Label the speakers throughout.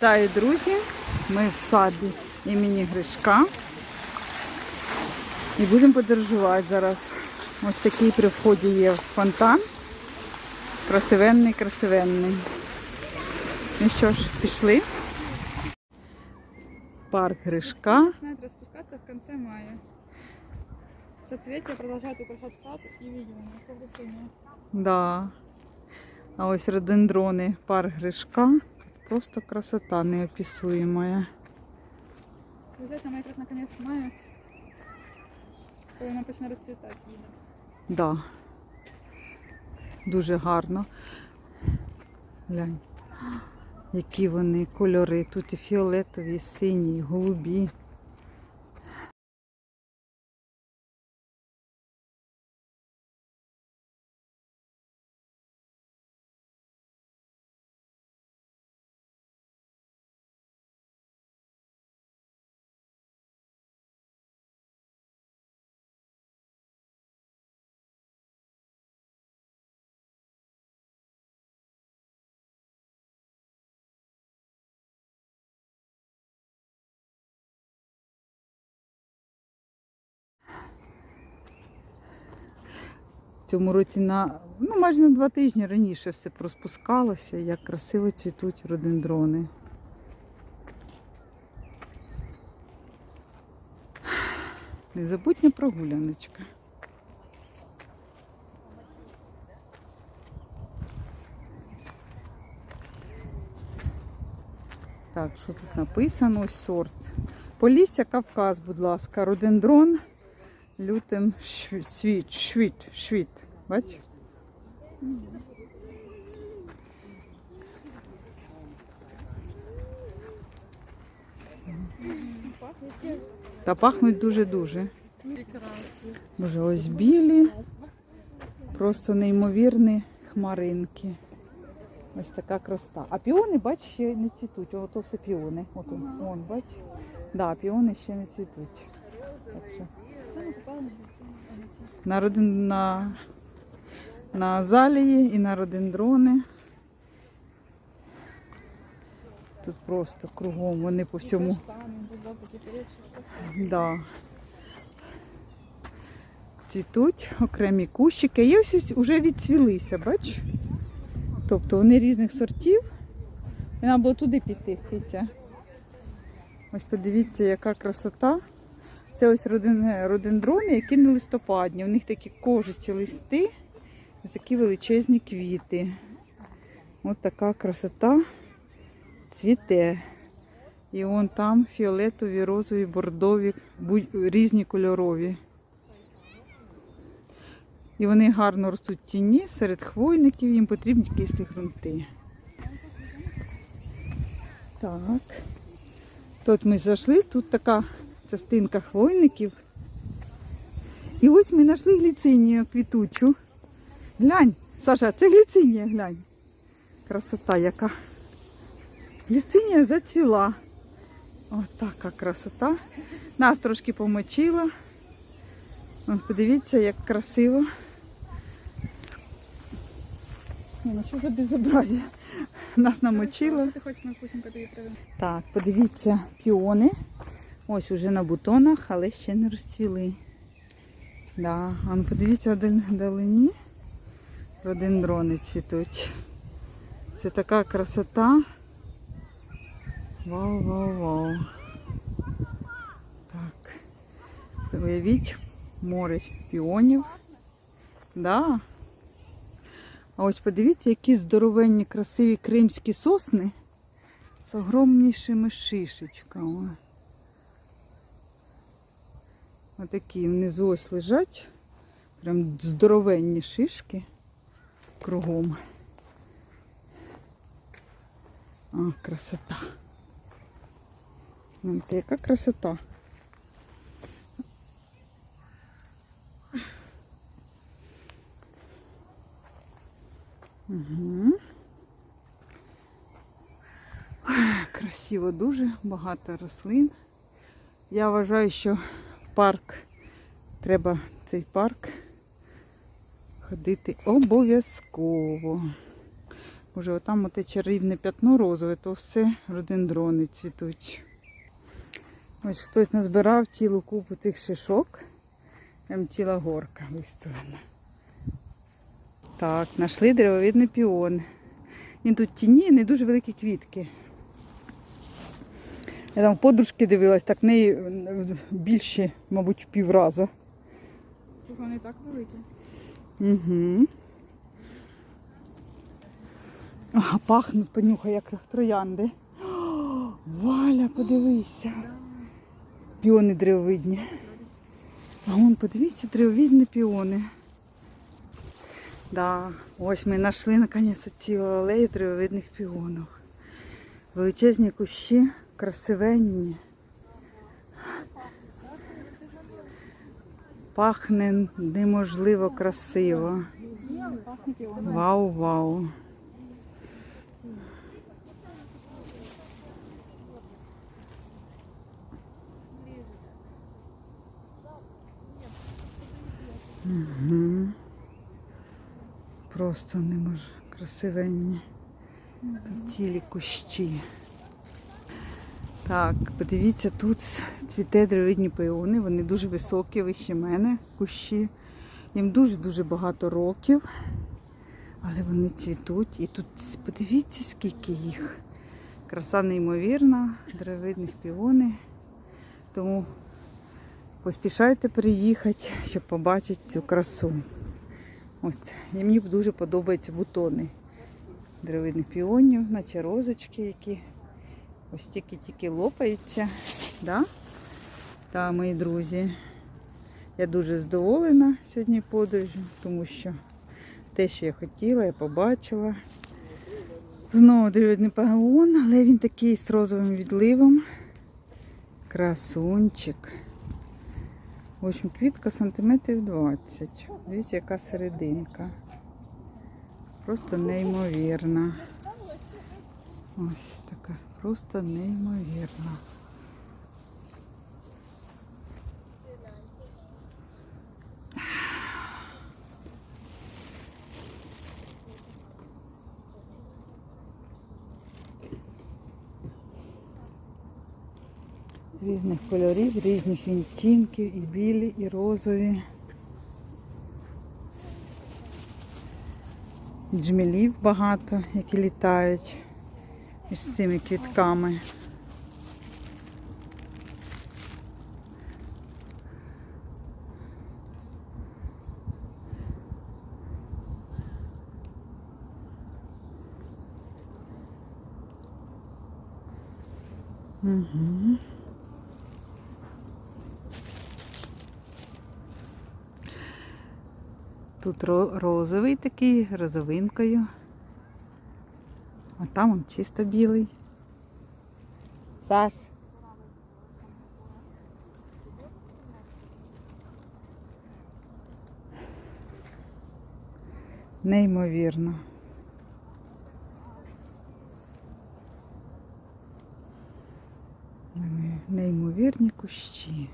Speaker 1: Вітаю, друзі! Ми в саді імені Гришка. І будемо подорожувати зараз. Ось такий при вході є фонтан. Красивенний, красивенний. Ну що ж, пішли. Парк Гришка.
Speaker 2: начинает распускаться в конце мая. Соцветия продолжают украшать сад и в увлечение.
Speaker 1: Да. А ось рододендрони парк Гришка. Просто красота неописуєма.
Speaker 2: Приезжайте май как на конец мая. Коли вона почне розцвітати. Так.
Speaker 1: Да. Дуже гарно. Глянь. Які вони кольори. Тут і фіолетові, і сині, і голубі. Цьому році на ну, майже на два тижні раніше все розпускалося, як красиво цвітуть родендрони. Незабутня прогуляночка. Так, що тут написано? Ось сорт. Полісся Кавказ, будь ласка, родендрон лютим світ, швіт, швіт. Бач? Та пахнуть дуже-дуже. Боже, ось білі, просто неймовірні хмаринки. Ось така краса. А піони, бач, ще не цвітуть. Ото все піони. От он, бач. Да, піони ще не цвітуть. Так що
Speaker 2: на,
Speaker 1: родин, на, на азалії і на родендрони. Тут просто кругом вони по всьому. Да. Цвітуть окремі кущики. І ось вже відцвілися, бач? Тобто вони різних сортів. І Треба було туди піти, Китя. Ось подивіться, яка красота. Це ось родендрони, які не листопадні. У них такі кожисті листи, ось такі величезні квіти. Ось така красота цвіте. І вон там фіолетові, розові, бордові, різні кольорові. І вони гарно ростуть в тіні серед хвойників, їм потрібні кислі ґрунти. Так. Тут ми зайшли, тут така частинка хвойників. І ось ми знайшли гліцинію квітучу. Глянь, Саша, це гліцинія, глянь. Красота яка. Гліцинія зацвіла. Ось така красота. Нас трошки помочила. Ось подивіться, як красиво. Ні, ну що за безобразие? Нас намочило. Так, подивіться, піони. Ось уже на бутонах, але ще не розцвіли. Да. А ну подивіться один вдалині. Родендрони цвітуть. Це така красота. Вау, вау, вау. Так. Уявіть, море піонів. Да. А ось подивіться, які здоровенні, красиві кримські сосни з огромнішими шишечками. Отакі внизу ось лежать. Прям здоровенні шишки кругом. А, красота. Гляньте, яка красота. Угу. Красиво дуже, багато рослин. Я вважаю, що парк треба цей парк ходити обов'язково. Уже отам оте чарівне п'ятно розове, то все родендрони цвітуть. Ось хтось назбирав цілу купу цих шишок. Там ціла горка виставлена. Так, знайшли деревовидний піон. Він тут тіні, не дуже великі квітки. Я там подружки дивилась, так в неї е, більше, мабуть, півраза.
Speaker 2: Тут вони так великі.
Speaker 1: Угу. Ага, пахнуть, понюхай, як троянди. О, Валя, подивися. Піони древовидні. А вон, подивіться, древовидні піони. Да, ось ми знайшли наконець цілу алею древовидних піонів. Величезні кущі, красивенні. Пахне неможливо красиво.
Speaker 2: Пахне піоном.
Speaker 1: Вау, вау. Угу. Просто не може красивенні. Цілі кущі. Так, подивіться, тут цвіте древидні піони, вони дуже високі, вище мене, кущі. Їм дуже-дуже багато років. Але вони цвітуть. І тут подивіться, скільки їх. Краса неймовірна, деревидних піони. Тому поспішайте приїхати, щоб побачити цю красу. Ось. І мені дуже подобаються бутони деревидних піонів, наче розочки, які ось тільки-тільки лопаються. Да? Та, мої друзі. Я дуже задоволена сьогодні подорожю, тому що те, що я хотіла, я побачила. Знову дерев'яний пагон, але він такий з розовим відливом. Красунчик. В общем, квітка сантиметрів 20. Дивіться, яка серединка. Просто неймовірна. Ось така, просто неймовірна. різних кольорів, різних відтінків, і білі, і розові. Джмелів багато, які літають між цими квітками. Угу. Тут ро- розовий такий, розовинкою. Там он чисто білий. Саш. Неймовірно. Неймовірні кущі.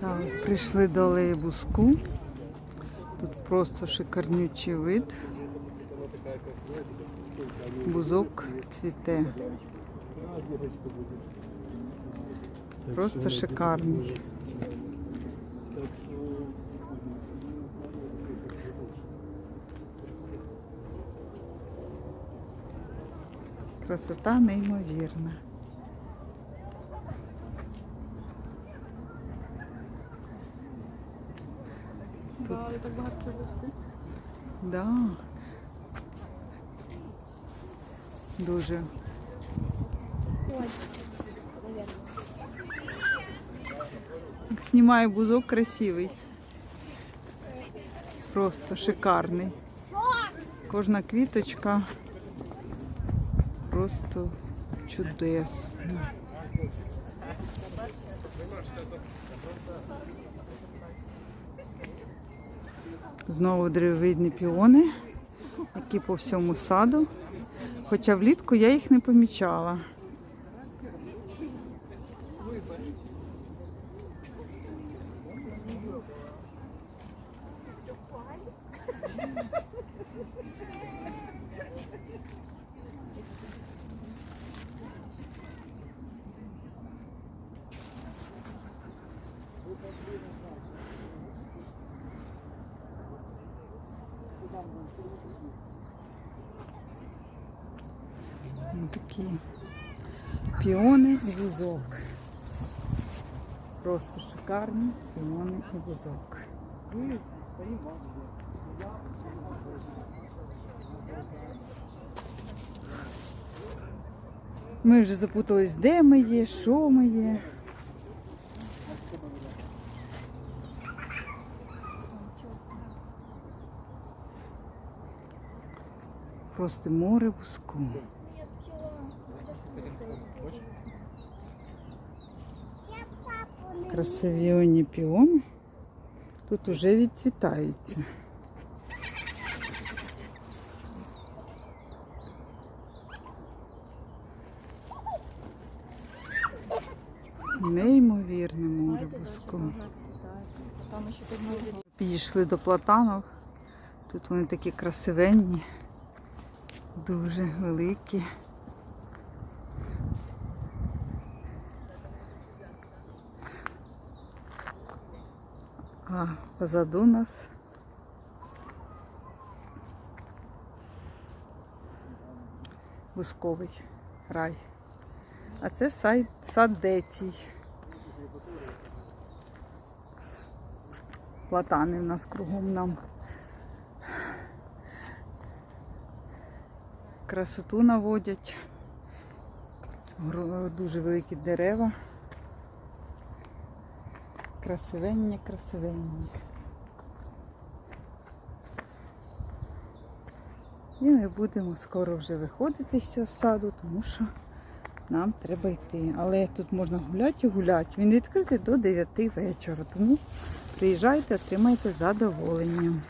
Speaker 1: Так, прийшли до алеї Буску. Тут просто шикарнючий вид. Бузок цвіте. Просто шикарний. Красота неймовірна.
Speaker 2: Да, але так багато вузько.
Speaker 1: Да. Дуже. Знімаю бузок красивий. Просто шикарний. Кожна квіточка просто чудесна. Знову древовидні піони, які по всьому саду. Хоча влітку я їх не помічала. Такі піони і візок. Просто шикарні піони і візок. Ми вже запутались, де ми є, що ми є. Просто море вузку. Красиві оні піони. Тут уже відцвітаються. Неймовірне море
Speaker 2: може
Speaker 1: Підійшли до платанів. Тут вони такі красивенні, дуже великі. А позаду нас Бусковий рай. А це сад, сад Децій. Платани в нас кругом нам. Красоту наводять. Дуже великі дерева. Красивенні, красивенні. І ми будемо скоро вже виходити з цього саду, тому що нам треба йти. Але тут можна гуляти і гуляти. Він відкритий до 9 вечора, тому приїжджайте, отримайте задоволенням.